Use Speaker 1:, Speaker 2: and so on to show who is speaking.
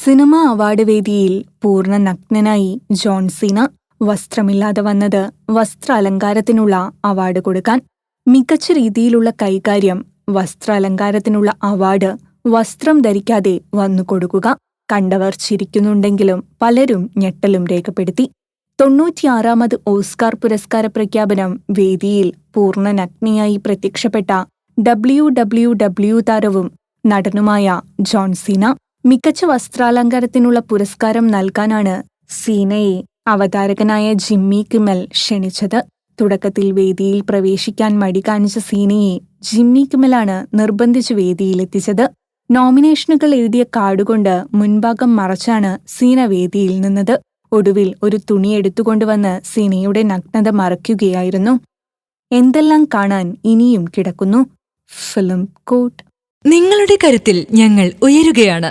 Speaker 1: Cinema award വേദിയിൽ പൂർണ നഗ്നനായി ജോൺ സീന വസ്ത്രമില്ലാതെ വന്നത് വസ്ത്രാലങ്കാരത്തിനുള്ള അവാർഡ് കൊടുക്കാൻ മികച്ച രീതിയിലുള്ള കൈകാര്യം വസ്ത്രാലങ്കാരത്തിനുള്ള അവാർഡ് വസ്ത്രം ധരിക്കാതെ വന്നു കൊടുക്കുക കണ്ടവർ ചിരിക്കുന്നുണ്ടെങ്കിലും പലരും ഞെട്ടലും രേഖപ്പെടുത്തി. തൊണ്ണൂറ്റിയാറാമത് ഓസ്കാർ പുരസ്കാര പ്രഖ്യാപനം വേദിയിൽ പൂർണ നഗ്നിയായി പ്രത്യക്ഷപ്പെട്ട ഡബ്ല്യു ഡബ്ല്യു ഡബ്ല്യു താരവും നടനുമായ ജോൺ സീന മികച്ച വസ്ത്രാലങ്കാരത്തിനുള്ള പുരസ്കാരം നൽകാനാണ് സീനയെ അവതാരകനായ ജിമ്മി കിമൽ ക്ഷണിച്ചത്. തുടക്കത്തിൽ വേദിയിൽ പ്രവേശിക്കാൻ മടി കാണിച്ച സീനയെ ജിമ്മി കിമലാണ് നിർബന്ധിച്ച് വേദിയിലെത്തിച്ചത്. നോമിനേഷനുകൾ എഴുതിയ കാർഡുകൊണ്ട് മുൻഭാഗം മറച്ചാണ് സീന വേദിയിൽ നിന്നത്. ഒടുവിൽ ഒരു തുണി എടുത്തുകൊണ്ടുവന്ന് സീനയുടെ നഗ്നത മറയ്ക്കുകയായിരുന്നു. എന്തെല്ലാം കാണാൻ ഇനിയും കിടക്കുന്നു? ഫിലിം കോട്ട്
Speaker 2: നിങ്ങളുടെ കരുത്തിൽ ഞങ്ങൾ ഉയരുകയാണ്.